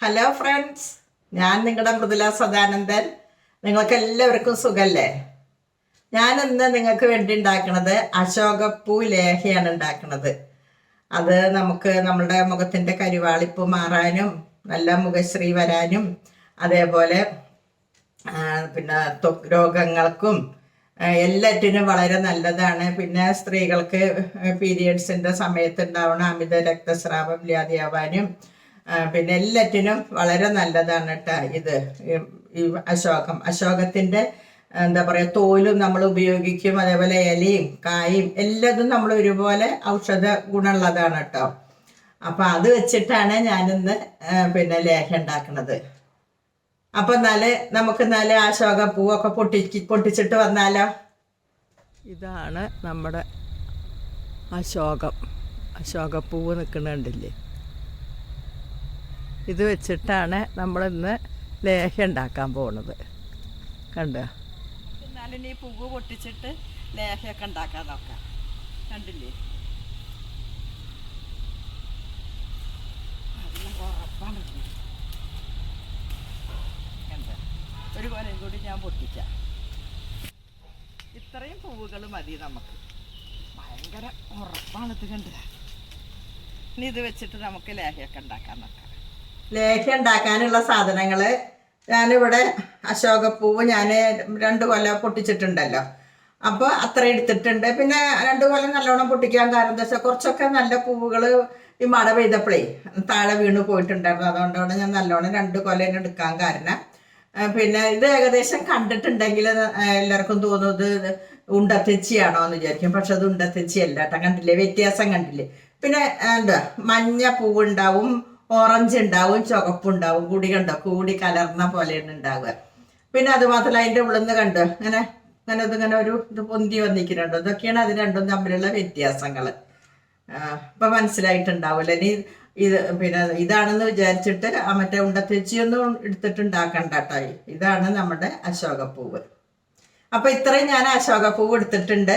Hello friends ഞാൻ നിങ്ങളുടെ മൃദുല സദാനന്ദൻ. നിങ്ങൾക്ക് എല്ലാവർക്കും സുഖല്ലേ? ഞാൻ ഇന്ന് നിങ്ങൾക്ക് വേണ്ടി ഉണ്ടാക്കുന്നത് അശോകപ്പൂ ലേഹയാണ് ഉണ്ടാക്കുന്നത് അത് നമുക്ക് നമ്മുടെ മുഖത്തിന്റെ കരുവാളിപ്പ് മാറാനും നല്ല മുഖശ്രീ വരാനും അതേപോലെ പിന്നെ രോഗങ്ങൾക്കും എല്ലാറ്റിനും വളരെ നല്ലതാണ്. പിന്നെ സ്ത്രീകൾക്ക് പീരിയഡ്സിന്റെ സമയത്ത് ഉണ്ടാവണം അമിത രക്തസ്രാവം ഇല്ലാതെയാവാനും പിന്നെ എല്ലാറ്റിനും വളരെ നല്ലതാണ് കേട്ടോ ഇത്. ഈ- അശോകം. അശോകത്തിന്റെ എന്താ പറയുക തോലും നമ്മൾ ഉപയോഗിക്കും അതേപോലെ ഇലയും കായും എല്ലാതും നമ്മൾ ഒരുപോലെ ഔഷധ ഗുണമുള്ളതാണ് കേട്ടോ അപ്പം അത് വെച്ചിട്ടാണ് ഞാനിന്ന് പിന്നെ ലേഖ ഉണ്ടാക്കുന്നത്. അപ്പൊ എന്നാൽ നമുക്ക് എന്നാൽ അശോക പൂവൊക്കെ പൊട്ടി പൊട്ടിച്ചിട്ട് വന്നാലോ? ഇതാണ് നമ്മുടെ അശോകം. അശോകപ്പൂവ് നിൽക്കുന്നുണ്ടില്ലേ ഇത് വെച്ചിട്ടാണ് നമ്മളിന്ന് ലേഹ ഉണ്ടാക്കാൻ പോണത്. കണ്ട? എന്നാലും ഈ പൂവ് പൊട്ടിച്ചിട്ട് ലേഹയൊക്കെ ഉണ്ടാക്കാൻ നോക്കാം. കണ്ടില്ലേ? ഒരു കൊലയും കൂടി ഞാൻ പൊട്ടിക്കാം ഇത്രയും പൂവുകൾ മതി നമുക്ക്. ഭയങ്കര ഉറപ്പാണ് ഇത് കണ്ട? ഇനി ഇത് വെച്ചിട്ട് നമുക്ക് ലേഹയൊക്കെ ഉണ്ടാക്കാൻ നോക്കാം. ലേഹ ഉണ്ടാക്കാനുള്ള സാധനങ്ങൾ ഞാനിവിടെ അശോകപ്പൂവ് ഞാൻ രണ്ട് കൊല്ലം പൊട്ടിച്ചിട്ടുണ്ടല്ലോ. അപ്പോൾ അത്ര എടുത്തിട്ടുണ്ട്. പിന്നെ രണ്ട് കൊല്ലം നല്ലോണം പൊട്ടിക്കാൻ കാരണം എന്താ വെച്ചാൽ കുറച്ചൊക്കെ നല്ല പൂവുകൾ ഈ മഴ പെയ്തപ്പോഴേ താഴെ വീണ് പോയിട്ടുണ്ടായിരുന്നു. അതുകൊണ്ടാണ് ഞാൻ നല്ലോണം രണ്ട് കൊല്ലം എടുക്കാൻ കാരണം. പിന്നെ ഇത് ഏകദേശം കണ്ടിട്ടുണ്ടെങ്കിൽ എല്ലാവർക്കും തോന്നുന്നത് ഉണ്ടത്തെച്ചിയാണോ എന്ന് വിചാരിക്കും. പക്ഷെ അത് ഉണ്ടത്തെച്ചി അല്ല കേട്ടോ. കണ്ടില്ലേ? വ്യത്യാസം കണ്ടില്ലേ? പിന്നെ എന്താ? മഞ്ഞ പൂവുണ്ടാവും. ഓറഞ്ച് ഉണ്ടാവും ചുവപ്പുണ്ടാവും കൂടി കണ്ടോ? കൂടി കലർന്ന പോലെയാണ് ഉണ്ടാവുക. പിന്നെ അത് മാത്രമല്ല അതിന്റെ ഉള്ളിൽ നിന്ന് കണ്ടോ? ഇങ്ങനെ ഇങ്ങനെ ഇതിങ്ങനെ ഒരു ഇത് പൊന്തി വന്നിരിക്കുന്നുണ്ടോ. ഇതൊക്കെയാണ് അത് രണ്ടും തമ്മിലുള്ള വ്യത്യാസങ്ങൾ ഇപ്പൊ മനസ്സിലായിട്ടുണ്ടാവില്ല ഇനി ഇത് പിന്നെ ഇതാണെന്ന് വിചാരിച്ചിട്ട് ആ മറ്റേ ഉണ്ടത്തെച്ചിയൊന്നും എടുത്തിട്ടുണ്ടാക്കണ്ട കേട്ടോ ഇതാണ് നമ്മുടെ അശോകപ്പൂവ്. അപ്പൊ ഇത്രയും ഞാൻ അശോകപ്പൂവ് എടുത്തിട്ടുണ്ട്.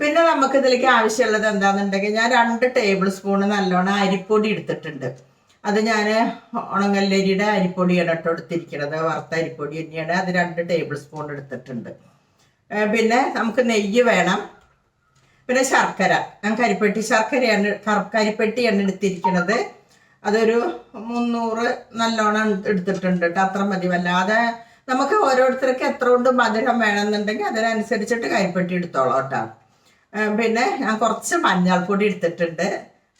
പിന്നെ നമുക്ക് ഇതിലേക്ക് ആവശ്യമുള്ളത് എന്താണെന്നുണ്ടെങ്കിൽ ഞാൻ രണ്ട് ടേബിൾ സ്പൂൺ നല്ലോണം അരിപ്പൊടി എടുത്തിട്ടുണ്ട്. അത് ഞാൻ ഉണങ്ങല്ലരിയുടെ അരിപ്പൊടിയാണ് കേട്ടോ എടുത്തിരിക്കുന്നത്. വറുത്ത അരിപ്പൊടി തന്നെയാണ്. അത് രണ്ട് ടേബിൾ സ്പൂൺ എടുത്തിട്ടുണ്ട്. പിന്നെ നമുക്ക് നെയ്യ് വേണം. പിന്നെ ശർക്കര. ഞാൻ കരിപ്പെട്ടി ശർക്കരയാണ് കരിപ്പെട്ടി കരിപ്പെട്ടിയാണ് എടുത്തിരിക്കുന്നത്. അതൊരു മുന്നൂറ് നല്ലോണം എടുത്തിട്ടുണ്ട് കേട്ടോ. അത്ര മതി. വല്ലാതെ നമുക്ക് ഓരോരുത്തർക്ക് എത്ര കൊണ്ട് മധുരം വേണമെന്നുണ്ടെങ്കിൽ അതിനനുസരിച്ചിട്ട് കരിപ്പെട്ടി എടുത്തോളാം കേട്ടോ. പിന്നെ ഞാൻ കുറച്ച് മഞ്ഞൾപ്പൊടി എടുത്തിട്ടുണ്ട്.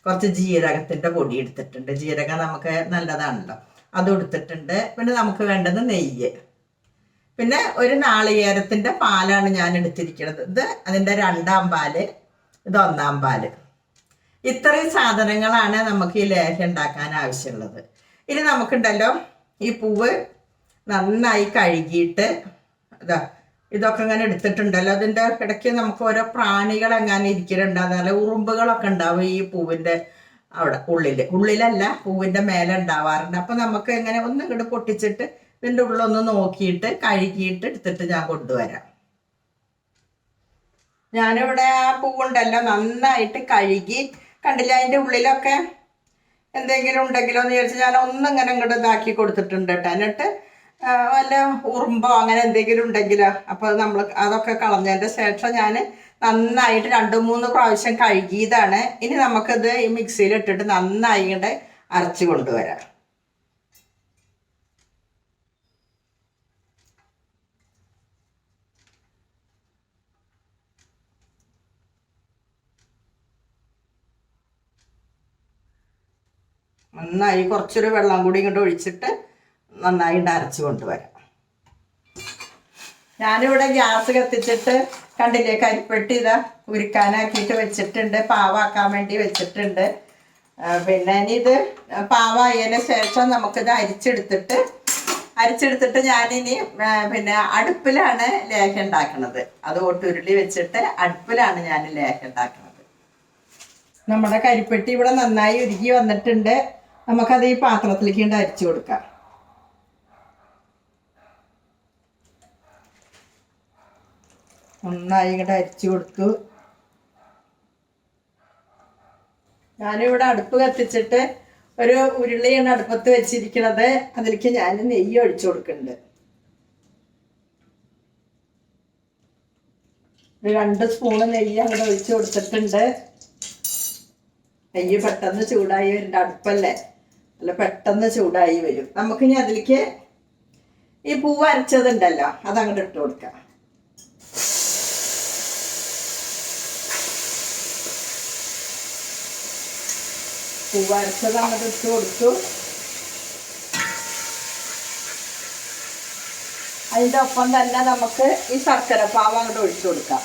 കുറച്ച് ജീരകത്തിന്റെ പൊടി എടുത്തിട്ടുണ്ട്. ജീരകം നമുക്ക് നല്ലതാണല്ലോ. അത് എടുത്തിട്ടുണ്ട്. പിന്നെ നമുക്ക് വേണ്ടത് നെയ്യ്. പിന്നെ ഒരു നാളികേരത്തിന്റെ പാലാണ് ഞാൻ എടുത്തിരിക്കുന്നത്. ഇത് അതിന്റെ രണ്ടാം പാൽ ഇത് ഒന്നാം പാൽ. ഇത്രയും സാധനങ്ങളാണ് നമുക്ക് ഈ ലേഹ ഉണ്ടാക്കാൻ ആവശ്യമുള്ളത്. ഇനി നമുക്കുണ്ടല്ലോ ഈ പൂവ് നന്നായി കഴുകിയിട്ട് ഇതാ ഇതൊക്കെ ഇങ്ങനെ എടുത്തിട്ടുണ്ടല്ലോ. അതിന്റെ ഇടയ്ക്ക് നമുക്ക് ഓരോ പ്രാണികൾ എങ്ങനെ ഇരിക്കുന്നുണ്ട് നല്ല ഉറുമ്പുകളൊക്കെ ഉണ്ടാവും ഈ പൂവിന്റെ അവിടെ ഉള്ളിൽ ഉള്ളിലല്ല പൂവിന്റെ മേലെ ഉണ്ടാവാറുണ്ട്. അപ്പം നമുക്ക് എങ്ങനെ ഒന്ന് ഇങ്ങോട്ട് പൊട്ടിച്ചിട്ട് ഇതിന്റെ ഉള്ളൊന്ന് നോക്കിയിട്ട് കഴുകിയിട്ട് എടുത്തിട്ട് ഞാൻ കൊണ്ടുവരാം. ഞാനിവിടെ ആ പൂവുണ്ടല്ലോ നന്നായിട്ട് കഴുകി. കണ്ടില്ല അതിന്റെ ഉള്ളിലൊക്കെ എന്തെങ്കിലും ഉണ്ടെങ്കിലോ എന്ന് വിചാരിച്ച് ഞാൻ ഒന്നും ഇങ്ങനെ ഇങ്ങോട്ട് ഇതാക്കി കൊടുത്തിട്ടുണ്ട് കേട്ടോ. എന്നിട്ട് വല്ല ഉറുമ്പോ അങ്ങനെ എന്തെങ്കിലും ഉണ്ടെങ്കിലോ. അപ്പോൾ നമ്മൾ അതൊക്കെ കളഞ്ഞതിന്റെ ശേഷം ഞാൻ നന്നായിട്ട് രണ്ട് മൂന്ന് പ്രാവശ്യം കഴുകിയതാണ്. ഇനി നമുക്കിത് ഈ മിക്സിയിൽ ഇട്ടിട്ട് നന്നായി ഇങ്ങോട്ട് അരച്ച് കൊണ്ടുവരാം. നന്നായി കുറച്ചൊരു വെള്ളം കൂടി ഇങ്ങോട്ട് ഒഴിച്ചിട്ട് നന്നായിട്ട് അരച്ച് കൊണ്ടുവരാം. ഞാനിവിടെ ഗ്യാസ് കത്തിച്ചിട്ട് കണ്ടില്ലേ കരിപ്പെട്ടി ഇതാ ഉരുക്കാനാക്കിയിട്ട് വെച്ചിട്ടുണ്ട് പാവാക്കാൻ വേണ്ടി വെച്ചിട്ടുണ്ട്. പിന്നെ ഇനി ഇത് പാവായതിന് ശേഷം നമുക്കിത് അരിച്ചെടുത്തിട്ട് അരിച്ചെടുത്തിട്ട് ഞാനിനി പിന്നെ അടുപ്പിലാണ് ലേഹ ഉണ്ടാക്കുന്നത് അത് ഒട്ടുരുളി വെച്ചിട്ട് അടുപ്പിലാണ് ഞാൻ ലേഹ ഉണ്ടാക്കുന്നത് നമ്മുടെ കരിപ്പെട്ടി ഇവിടെ നന്നായി ഉരുകി വന്നിട്ടുണ്ട്. നമുക്കത് ഈ പാത്രത്തിലേക്ക് അരിച്ചു കൊടുക്കാം. നന്നായി ഇങ്ങോട്ട് അരിച്ചു കൊടുത്തു. ഞാനിവിടെ അടുപ്പ് കത്തിച്ചിട്ട് ഒരു ഉരുളിയാണ് അടുപ്പത്ത് വെച്ചിരിക്കുന്നത് അതിലേക്ക് ഞാൻ നെയ്യ് ഒഴിച്ചു കൊടുക്കുന്നുണ്ട്. ഒരു രണ്ട് സ്പൂണ് നെയ്യ് അങ്ങോട്ട് ഒഴിച്ചു കൊടുത്തിട്ടുണ്ട്. നെയ്യ് പെട്ടെന്ന് ചൂടായി വരുന്നുണ്ട്. അടുപ്പല്ലേ? അല്ല പെട്ടെന്ന് ചൂടായി വരും. നമുക്കിനി അതിലേക്ക് ഈ പൂവ് അരച്ചതുണ്ടല്ലോ അതങ്ങോട്ട് ഇട്ട് കൊടുക്കാം. പൂവ് അരച്ചത് അങ്ങോട്ട് ഇട്ട് കൊടുത്തു. അതിന്റെ ഒപ്പം തന്നെ നമുക്ക് ഈ ശർക്കര പാവ് അങ്ങോട്ട് ഒഴിച്ചു കൊടുക്കാം.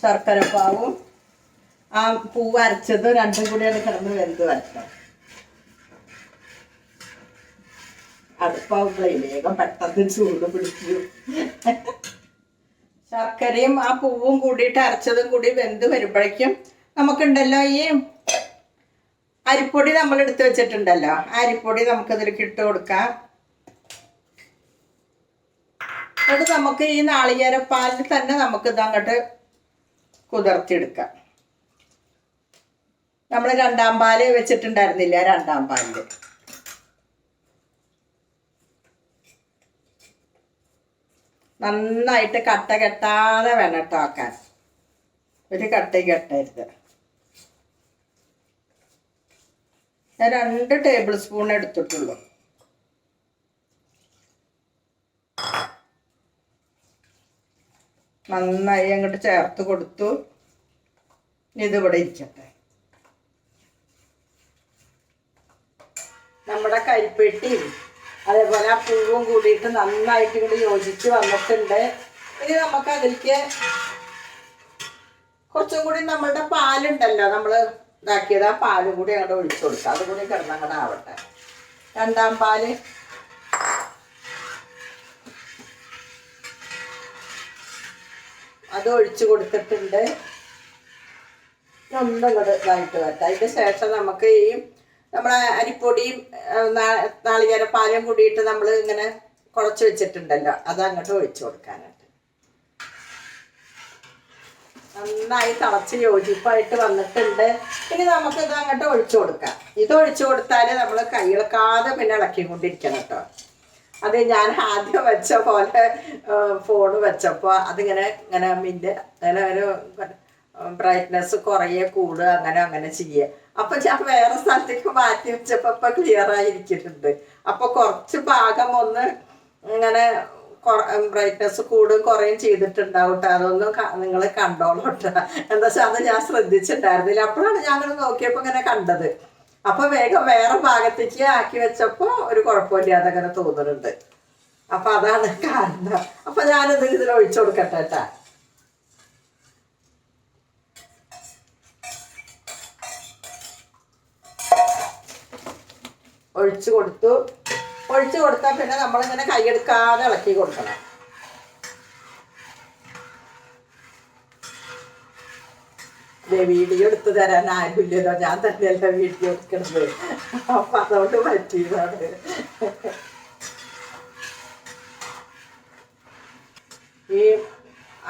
ശർക്കര പാവും. ആ പൂവ് അരച്ചത് രണ്ടും കൂടിയാണ് കിടന്ന് വെന്ത് വരട്ടെ അടുപ്പാവുമ്പോഴേ വേഗം പെട്ടെന്ന് ചൂട് പിടിച്ചു ശർക്കരയും ആ പൂവും കൂടിയിട്ട് അരച്ചതും കൂടി വെന്ത് വരുമ്പോഴേക്കും നമുക്കുണ്ടല്ലോ ഈ അരിപ്പൊടി നമ്മൾ എടുത്തു വെച്ചിട്ടുണ്ടല്ലോ അരിപ്പൊടി നമുക്ക് ഇതിലേക്ക് ഇട്ട് കൊടുക്കാം. അത് നമുക്ക് ഈ നാളികേരപ്പാലിൽ തന്നെ നമുക്ക് ഇത് അങ്ങോട്ട് കുതിർത്തിയെടുക്കാം. നമ്മൾ രണ്ടാം പാൽ വെച്ചിട്ടുണ്ടായിരുന്നില്ല രണ്ടാം പാലിൽ? നന്നായിട്ട് കട്ട കെട്ടാതെ വേണം കേട്ടോ ആക്കാൻ. ഒരു കട്ടയും കെട്ടരുത്. ഞാൻ രണ്ട് ടേബിൾ സ്പൂൺ എടുത്തിട്ടുള്ളൂ. നന്നായി അങ്ങോട്ട് ചേർത്ത് കൊടുത്തു. ഇനി ഇതിവിടെ ഇരിക്കട്ടെ. നമ്മുടെ കരിപ്പെട്ടിയും അതേപോലെ ആ പൂവും കൂടിയിട്ട് നന്നായിട്ട് ഇങ്ങോട്ട് യോജിച്ച് വന്നിട്ടുണ്ട്. ഇനി നമുക്ക് അതിലേക്ക് കുറച്ചും കൂടി നമ്മളുടെ പാലുണ്ടല്ലോ നമ്മൾ ഇതാക്കിയത് ആ പാലും കൂടി അങ്ങോട്ട് ഒഴിച്ചു കൊടുക്കുക അതും കൂടി കിടന്നങ്ങോട്ട് ആവട്ടെ. രണ്ടാം പാൽ. അത് ഒഴിച്ചു കൊടുത്തിട്ടുണ്ട്. ഒന്നും കൂടെ ഇതായിട്ട് വരട്ടെ. അതിന് ശേഷം നമുക്ക് ഈ നമ്മളെ അരിപ്പൊടിയും നാളികേര പാലും നാളികേരപ്പാലും കൂടിയിട്ട് നമ്മൾ ഇങ്ങനെ കുറച്ച് വെച്ചിട്ടുണ്ടല്ലോ. അത് അങ്ങോട്ട് ഒഴിച്ചു കൊടുക്കാനായിട്ട്. നന്നായി തിളച്ച് യോജിപ്പായിട്ട് വന്നിട്ടുണ്ട്. ഇനി നമുക്ക് ഇത് അങ്ങോട്ട് ഒഴിച്ചു കൊടുക്കാം. ഇത് ഒഴിച്ചു കൊടുത്താൽ നമ്മൾ കൈയിളക്കാതെ പിന്നെ ഇളക്കിക്കൊണ്ടിരിക്കണം കേട്ടോ. അത് ഞാൻ ആദ്യം വെച്ച പോലെ ഫോൺ വെച്ചപ്പോൾ അതിങ്ങനെ ഇങ്ങനെ മിന്റെ അങ്ങനെ ഒരു ബ്രൈറ്റ്നെസ് കുറയെ കൂടുക അങ്ങനെ അങ്ങനെ ചെയ്യുക. അപ്പൊ ഞാൻ വേറെ സ്ഥലത്തേക്ക് മാറ്റി വെച്ചപ്പോ ഇപ്പൊ ക്ലിയർ ആയിരിക്കുന്നുണ്ട്. അപ്പൊ കുറച്ച് ഭാഗം ഒന്ന് ഇങ്ങനെ ബ്രൈറ്റ്നസ് കൂടും കുറയും ചെയ്തിട്ടുണ്ടാവും ട്ടോ. അതൊന്നും നിങ്ങൾ കണ്ടോളൂ എന്താ വെച്ചാൽ അത് ഞാൻ ശ്രദ്ധിച്ചിട്ടുണ്ടായിരുന്നില്ല. അപ്പോഴാണ് ഞങ്ങൾ നോക്കിയപ്പോ ഇങ്ങനെ കണ്ടത്. അപ്പൊ വേഗം വേറെ ഭാഗത്തേക്ക് ആക്കി വെച്ചപ്പോ ഒരു കുഴപ്പമില്ലാതെ അങ്ങനെ തോന്നുന്നുണ്ട്. അപ്പൊ അതാണ് കാരണം. അപ്പൊ ഞാനത് ഇതിൽ ഒഴിച്ചു കൊടുക്കട്ടെ കേട്ടാ ഒഴിച്ചു കൊടുത്തു. ഒഴിച്ചു കൊടുത്താൽ പിന്നെ നമ്മളിങ്ങനെ കൈയെടുക്കാതെ ഇളക്കി കൊടുക്കണം. വീഡിയോ എടുത്തു തരാൻ ആരുമില്ലല്ലോ. ഞാൻ തന്നെയല്ല വീഡിയോ എടുക്കണത്. അപ്പൊ അതുകൊണ്ട് പറ്റിയതാണ്. ഈ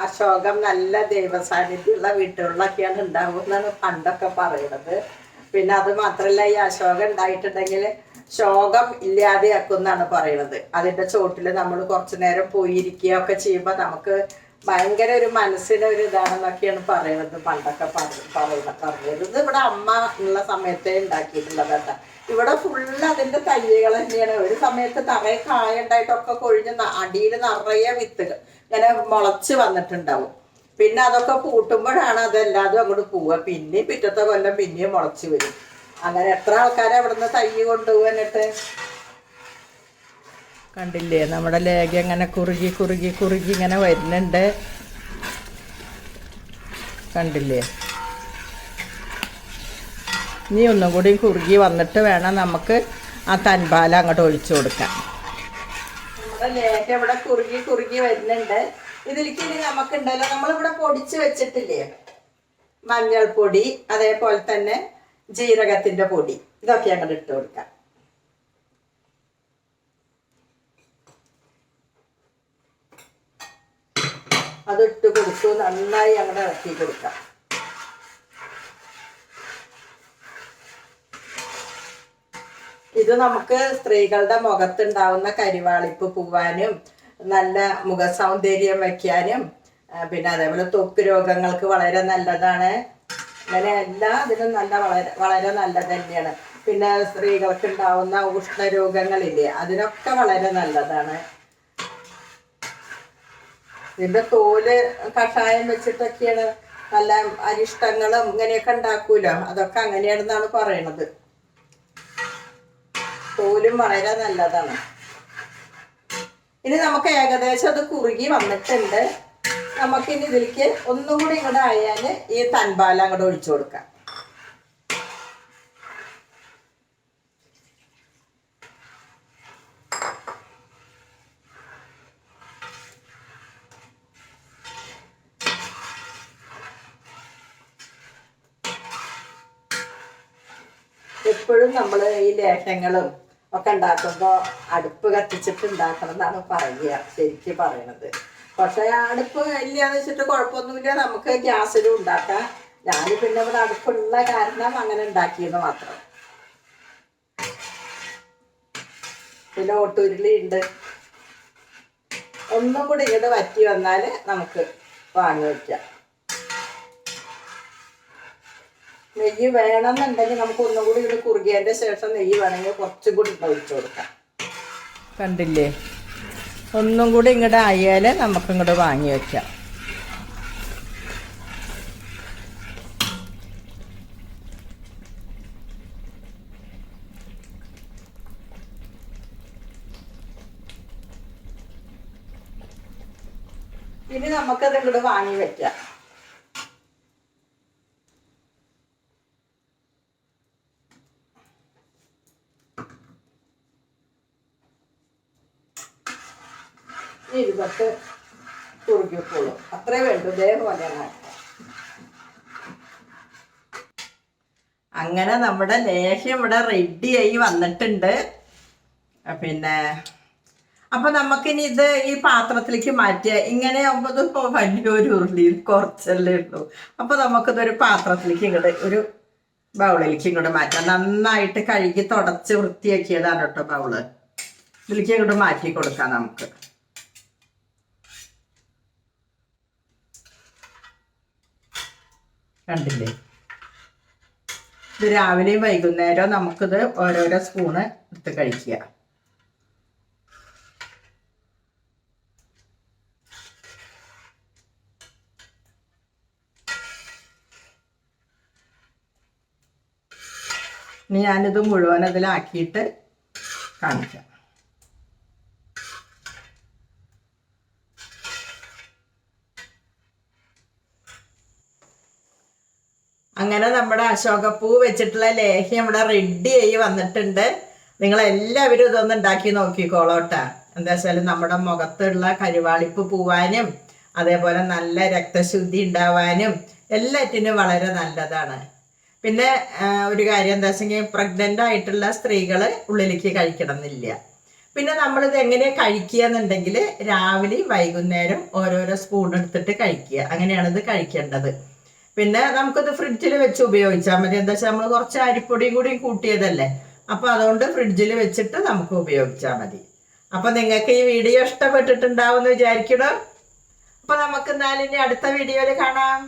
അശോകം നല്ല ദൈവസാന്നിധ്യമുള്ള വീട്ടുകളിലൊക്കെയാണ് ഉണ്ടാവുമെന്നാണ് പണ്ടൊക്കെ പറയുന്നത് പിന്നെ അത് മാത്രമല്ല ഈ അശോകം ഉണ്ടായിട്ടുണ്ടെങ്കിൽ ശോകം ഇല്ലാതെയാക്കും എന്നാണ് പറയുന്നത് അതിന്റെ ചോട്ടിൽ നമ്മൾ കുറച്ചു നേരം പോയിരിക്കുകയൊക്കെ ചെയ്യുമ്പോൾ നമുക്ക് ഭയങ്കര ഒരു മനസ്സിന് ഒരു ഇതാണെന്നൊക്കെയാണ് പറയുന്നത് പണ്ടൊക്കെ പറ- പറയുന്നത് ഇവിടെ അമ്മ ഉള്ള സമയത്തെ ഉണ്ടാക്കിയിട്ടുള്ളത് ഇവിടെ ഫുള്ള് അതിന്റെ തയ്യകൾ തന്നെയാണ്. ഒരു സമയത്ത് നിറയെ കായ ഉണ്ടായിട്ടൊക്കെ കൊഴിഞ്ഞ് അടിയിൽ നിറയെ വിത്തുകൾ ഇങ്ങനെ മുളച്ച് വന്നിട്ടുണ്ടാവും. പിന്നെ അതൊക്കെ പൂട്ടുമ്പോഴാണ് അതെല്ലാതും അങ്ങോട്ട് പോവുക. പിന്നെയും പിറ്റത്തെ കൊല്ലം പിന്നെയും മുളച്ച് വരും. അങ്ങനെ എത്ര ആൾക്കാരെ അവിടുന്ന് തൈ കൊണ്ടുപോകാനിട്ട്? കണ്ടില്ലേ നമ്മുടെ ലേഖ ഇങ്ങനെ കുറുകി കുറുകി കുറുകി ഇങ്ങനെ വരുന്നുണ്ട്. കണ്ടില്ലേ? ഇനി ഒന്നും കൂടി കുറുകി വന്നിട്ട് വേണം നമുക്ക് ആ തൻപാല അങ്ങോട്ട് ഒഴിച്ചു കൊടുക്കാൻ. നമ്മുടെ ലേഖ ഇവിടെ കുറുകി കുറുകി വരുന്നുണ്ട്. ഇതിലേക്ക് ഇനി നമുക്കുണ്ടല്ലോ നമ്മളിവിടെ പൊടിച്ച് വെച്ചിട്ടില്ലേ? മഞ്ഞൾപ്പൊടി അതേപോലെ തന്നെ ജീരകത്തിന്റെ പൊടി. ഇതൊക്കെ അങ്ങോട്ട് ഇട്ട് കൊടുക്കാം. അത് ഇട്ട് കൊടുത്തു നന്നായി ഞങ്ങൾ ഇറക്കി കൊടുക്കാം. ഇത് നമുക്ക് സ്ത്രീകളുടെ മുഖത്തുണ്ടാവുന്ന കരിവാളിപ്പ് പോവാനും നല്ല മുഖസൗന്ദര്യം വയ്ക്കാനും പിന്നെ അതേപോലെ ത്വക്ക് രോഗങ്ങൾക്ക് വളരെ നല്ലതാണ്. അങ്ങനെ എല്ലാ ഇതിനും നല്ല വളരെ വളരെ നല്ലത് തന്നെയാണ്. പിന്നെ സ്ത്രീകൾക്ക് ഉണ്ടാവുന്ന ഉഷ്ണരോഗങ്ങളില്ലേ അതിനൊക്കെ വളരെ നല്ലതാണ്. ഇതിന്റെ തോൽ കഷായം വെച്ചിട്ടൊക്കെയാണ് നല്ല അരിഷ്ടങ്ങളും ഇങ്ങനെയൊക്കെ ഉണ്ടാക്കൂലോ? അതൊക്കെ അങ്ങനെയാണെന്നാണ് പറയണത്. തോലും വളരെ നല്ലതാണ്. ഇനി നമുക്ക് ഏകദേശം അത് കുറുകി വന്നിട്ടുണ്ട്. നമുക്കിനി ഇതിലേക്ക് ഒന്നും കൂടി ഇങ്ങോട്ട് ആയാൽ ഈ തൻപാല അങ്ങോട്ട് ഒഴിച്ചു കൊടുക്കാം. എപ്പോഴും നമ്മൾ ഈ ലേഹങ്ങളും ഒക്കെ ഉണ്ടാക്കുമ്പോൾ അടുപ്പ് കത്തിച്ചിട്ട് ഉണ്ടാക്കണം എന്നാണ് പറയുക. ശരിക്കും പറയണത്. പക്ഷേ അടുപ്പ് ഇല്ലാന്ന് വെച്ചിട്ട് കുഴപ്പമൊന്നുമില്ല. നമുക്ക് ഗ്യാസിലും ഉണ്ടാക്കാം. ഞാൻ പിന്നെ ഇവിടെ അടുപ്പുള്ള കാരണം അങ്ങനെ ഉണ്ടാക്കിയെന്ന് മാത്രം. പിന്നെ ഓട്ടുരുളി ഉണ്ട്. ഒന്നും കൂടി ഇങ്ങോട്ട് വറ്റി വന്നാൽ നമുക്ക് വാങ്ങി വയ്ക്കാം. നെയ്യ് വേണമെന്നുണ്ടെങ്കിൽ നമുക്ക് ഒന്നും കൂടി ഇത് കുറുകിയതിന്റെ ശേഷം നെയ്യ് വേണമെങ്കിൽ കുറച്ചും കൂടി ഒഴിച്ചു കൊടുക്കാം. കണ്ടില്ലേ? ഒന്നും കൂടി ഇങ്ങോട്ട് ആയാൽ നമുക്ക് ഇങ്ങോട്ട് വാങ്ങി വെക്കാം. ഇനി നമുക്കത് ഇങ്ങോട്ട് വാങ്ങി വെക്കാം. ഇരുപത്ത് കുറുകിക്കോളും അത്രേ വേണ്ടു. ഇതേപോലെ അങ്ങനെ നമ്മുടെ ലേഹ്യം ഇവിടെ റെഡിയായി വന്നിട്ടുണ്ട്. പിന്നെ അപ്പൊ നമുക്കിനി ഇത് ഈ പാത്രത്തിലേക്ക് മാറ്റിയ ഇങ്ങനെ ആകുമ്പോൾ ഇപ്പോൾ ഇപ്പൊ വലിയൊരു ഉരുളി കുറച്ചല്ലേ ഉള്ളൂ. അപ്പൊ നമുക്കിതൊരു പാത്രത്തിലേക്ക് ഇങ്ങോട്ട് ഒരു ബൗളിലേക്ക് ഇങ്ങോട്ട് മാറ്റാം. നന്നായിട്ട് കഴുകി തുടച്ച് വൃത്തിയാക്കിയതാണ് കേട്ടോ ബൗൾ. ഇതിലേക്ക് ഇങ്ങോട്ട് മാറ്റി കൊടുക്കാം നമുക്ക്. കണ്ടില്ലേ? ഇത് രാവിലെയും വൈകുന്നേരവും നമുക്കിത് ഓരോരോ സ്പൂണ് എടുത്ത് കഴിക്കുക. ഇനി ഞാനിത് മുഴുവൻ അതിലാക്കിയിട്ട് കാണിക്കാം. അങ്ങനെ നമ്മുടെ അശോകപ്പൂ വെച്ചിട്ടുള്ള ലേഹ്യം ഇവിടെ റെഡി ആയി വന്നിട്ടുണ്ട്. നിങ്ങൾ എല്ലാവരും ഇതൊന്ന് ഉണ്ടാക്കി നോക്കിക്കോളോട്ടാ. എന്താ വെച്ചാൽ നമ്മുടെ മുഖത്തുള്ള കരുവാളിപ്പ് പോവാനും അതേപോലെ നല്ല രക്തശുദ്ധി ഉണ്ടാവാനും എല്ലാറ്റിനും വളരെ നല്ലതാണ്. പിന്നെ ഒരു കാര്യം എന്താ വെച്ചെങ്കിൽ പ്രഗ്നന്റ് ആയിട്ടുള്ള സ്ത്രീകൾ ഉള്ളിലേക്ക് കഴിക്കണം എന്നില്ല പിന്നെ നമ്മളിത് എങ്ങനെ കഴിക്കുക എന്നുണ്ടെങ്കിൽ രാവിലെയും വൈകുന്നേരം ഓരോരോ സ്പൂൺ എടുത്തിട്ട് കഴിക്കുക. അങ്ങനെയാണ് ഇത് കഴിക്കേണ്ടത്. പിന്നെ നമുക്കിത് ഫ്രിഡ്ജിൽ വെച്ച് ഉപയോഗിച്ചാൽ മതി. എന്താ വെച്ചാൽ നമ്മൾ കുറച്ച് അരിപ്പൊടിയും കൂടി കൂട്ടിയതല്ലേ? അപ്പോൾ അതുകൊണ്ട് ഫ്രിഡ്ജിൽ വെച്ചിട്ട് നമുക്ക് ഉപയോഗിച്ചാൽ മതി. അപ്പോൾ നിങ്ങൾക്ക് ഈ വീഡിയോ ഇഷ്ടപ്പെട്ടിട്ടുണ്ടാവും എന്ന് വിചാരിക്കണം അപ്പോൾ നമുക്ക് എന്നാലിനി അടുത്ത വീഡിയോയിൽ കാണാം.